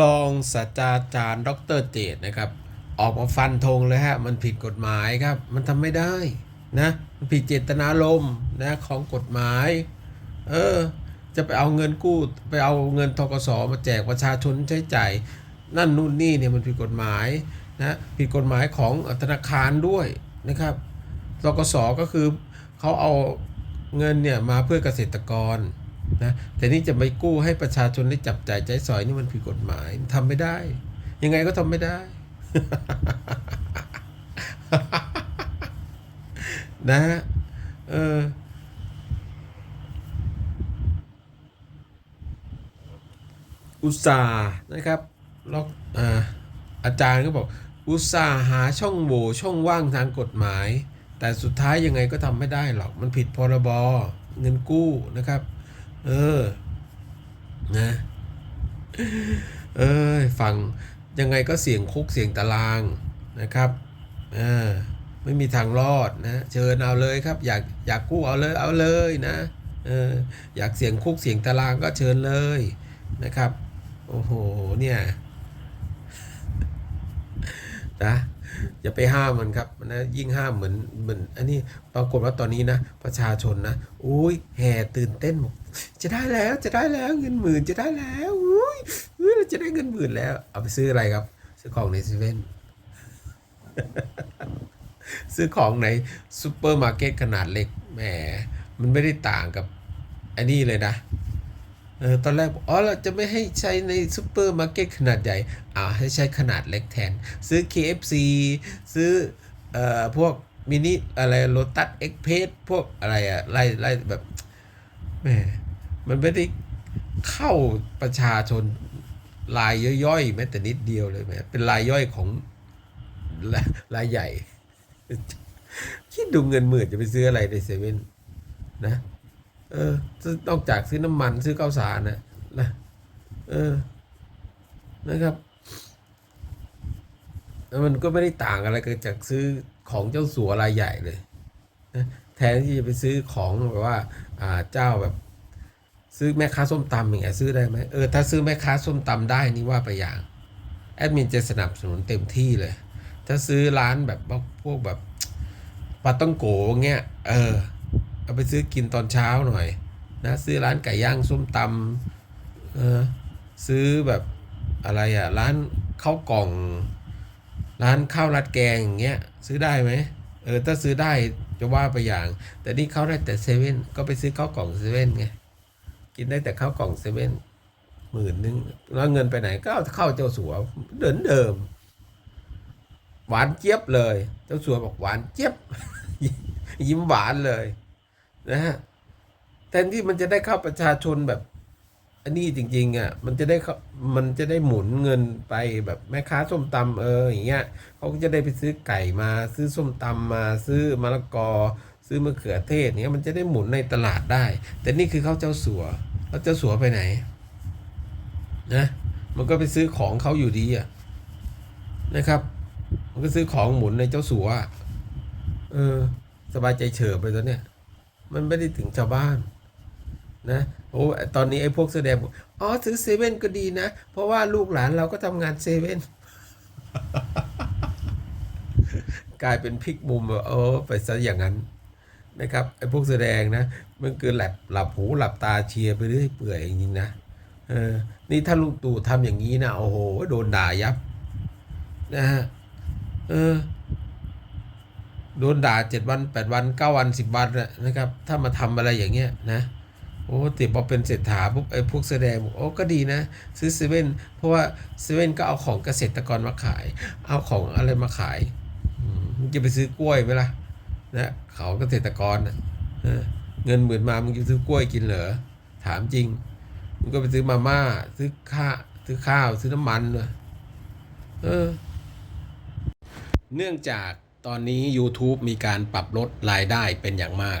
รองศาสตราจารย์ ดรเจตนะครับ ออกมาฟันธงเลยฮะ มันผิดกฎหมายครับ มันทำไม่ได้นะมันผิดเจตนารมณ์นะของกฎหมาย เออ จะไปเอาเงินกู้ ไปเอาเงินทกสมาแจกประชาชนใช้จ่ายนั่นนู่นนี่เนี่ยมันผิดกฎหมายนะผิดกฎหมายของธนาคารด้วยนะครับทกสก็คือเขาเอาเงินเนี่ยมาเพื่อเกษตรกร นะแต่นี่จะไปกู้ให้ประชาชนได้จับจ่ายใช้สอยนี่มันผิดกฎหมายมันทำไม่ได้ ยังไงก็ทำไม่ได้ นะฮะเอออุตสาห์นะครับล้วอ่าอาจารย์ก็บอก อุตสาห์หาช่องโหว่ช่องว่างทางกฎหมาย แต่สุดท้ายยังไงก็ทำไม่ได้หรอก มันผิดพรบเงินกู้นะครับ เออ นะ เอยฟังยังไงก็เสี่ยงคุกเสี่ยงตารางนะครับอ่าไม่มีทางรอดนะเชิญเอาเลยครับ อยากอยากกู้เอาเลยเอาเลยนะเอออยากเสี่ยงคุกเสี่ยงตารางก็เชิญเลยนะครับ โอ้โหเนี่ยนะอย่าไปห้ามมันครับนะยิ่งห้ามเหมือนเหมือนอันนี้ปรากฏว่าตอนนี้นะ ประชาชนนะอุ้ยแห่ตื่นเต้นบอก จะได้แล้วจะได้แล้วเงินหมื่นจะได้แล้วอุ้ยอุ้ยเราจะได้เงินหมื่นแล้ว เอาไปซื้ออะไรครับ ซื้อของในเซเว่นซื้อของในซูเปอร์มาร์เก็ตขนาดเล็กแหมมันไม่ได้ต่างกับอันนี้เลยนะเออตอนแรกอ๋อเราจะไม่ให้ใช้ในซูเปอร์มาร์เก็ตขนาดใหญ่อ่าให้ใช้ขนาดเล็กแทน ซื้อ KFC ซื้อเอ่อพวกมินิอะไรโ o ตัสเอ็กเพสพวกอะไรอะไล่ไล่แบบแหม มันไม่ได้เข้าประชาชนรายย่อยๆแม้แต่นิดเดียวเลยแหมเป็นรายย่อยของรายใหญ่ คิดดูเงินหมื่นจะไปซื้ออะไรในเซเว่นนะเออต้อนอกจากซื้อน้ำมันซื้อข้าวสารนะนะเออนะครับแล้วมันก็ไม่ได้ต่างอะไรกันจากซื้อของเจ้าสัวรายใหญ่เลยนะแทนที่จะไปซื้อของแบบว่า อ่าเจ้าแบบ ซื้อแม่ค้าส้มตำอย่างเงี้ยซื้อได้ไหมเออถ้าซื้อแม่ค้าส้มตำได้นี่ว่าไปอย่างแอดมินจะสนับสนุนเต็มที่เลย ถ้าซื้อร้านแบบพวกแบบปาต้องโกเงี้ยเออเอาไปซื้อกินตอนเช้าหน่อย นะ ซื้อร้านไก่ย่างส้มตำเออซื้อแบบอะไรอะ่ะร้านข้าวกล่อง ร้านข้าวรัดแกงอย่างเงี้ยซื้อได้ไหมเออถ้าซื้อได้จะว่าไปอย่าง แต่นี่เขาได้แต่เซเว่นก็ไปซื้อข้าวกล่องเซเว่นไง กินได้แต่ข้าวกล่องเซเว่นหมื่นนึงแล้วเงินไปไหนก็เอาเข้าเจ้าสัวเดินเดิม หวานเจี๊ยบเลย เจ้าสัวบอกหวานเจี๊ยบ ยิ้มหวานเลยนะฮะแทนที่มันจะได้เข้าประชาชนแบบอันนี้จริงๆอะมันจะได้เข้ามันจะได้หมุนเงินไปแบบแม่ค้าส้มตำเอออย่างเงี้ยเขาก็จะได้ไปซื้อไก่มาซื้อส้มตำมาซื้อมะละกอ ซื้อมะเขือเทศเนี้ยมันจะได้หมุนในตลาดได้ แต่นี่คือเขาเจ้าสัวแล้วเจ้าสัวไปไหนนะมันก็ไปซื้อของเขาอยู่ดีอะนะครับ มันก็ซื้อของหมุนในเจ้าสัวเออสบายใจเฉิบไปตอนเนี้ยมันไม่ได้ถึงชาวบ้านนะโอ้ตอนนี้ไอ้พวกแสดงบอกอ๋อซื้อเซเว่นก็ดีนะ เพราะว่าลูกหลานเราก็ทำงานเซเว่นกลายเป็นพลิกมุมว่าเออไปซะอย่างนั้น นะครับไอ้พวกแสดงนะมันคือหลับหลับหูหลับตาเชียร์ไปเรื่อยเปื่อยจริงๆนะเออนี่ถ้าลูกตู่ทำอย่างนี้นะโอ้โหโดนด่ายับนะฮะเออโดนด่าเจ็ดวันแปดวันเก้าวันสิบวันนะครับ ถ้ามาทำอะไรอย่างเงี้ยนะโอ้ติดพอเป็นเศรษฐาปุ๊บไอ้พวกแสดงโอ้ก็ดีนะ ซื้อเซเว่นเพราะว่าเซเว่นก็เอาของเกษตรกรมาขาย เอาของอะไรมาขายมึงจะไปซื้อกล้วยไหมล่ะ นะเขาเกษตรกรนะเงินหมื่นมามึงจะซื้อกล้วยกินเหรอถามจริงมึงก็ไปซื้อมาม่า ซื้อข้าซื้อข้าว ซื้อน้ำมันเลยเออ เนื่องจากตอนนี้ YouTube มีการปรับลดรายได้เป็นอย่างมาก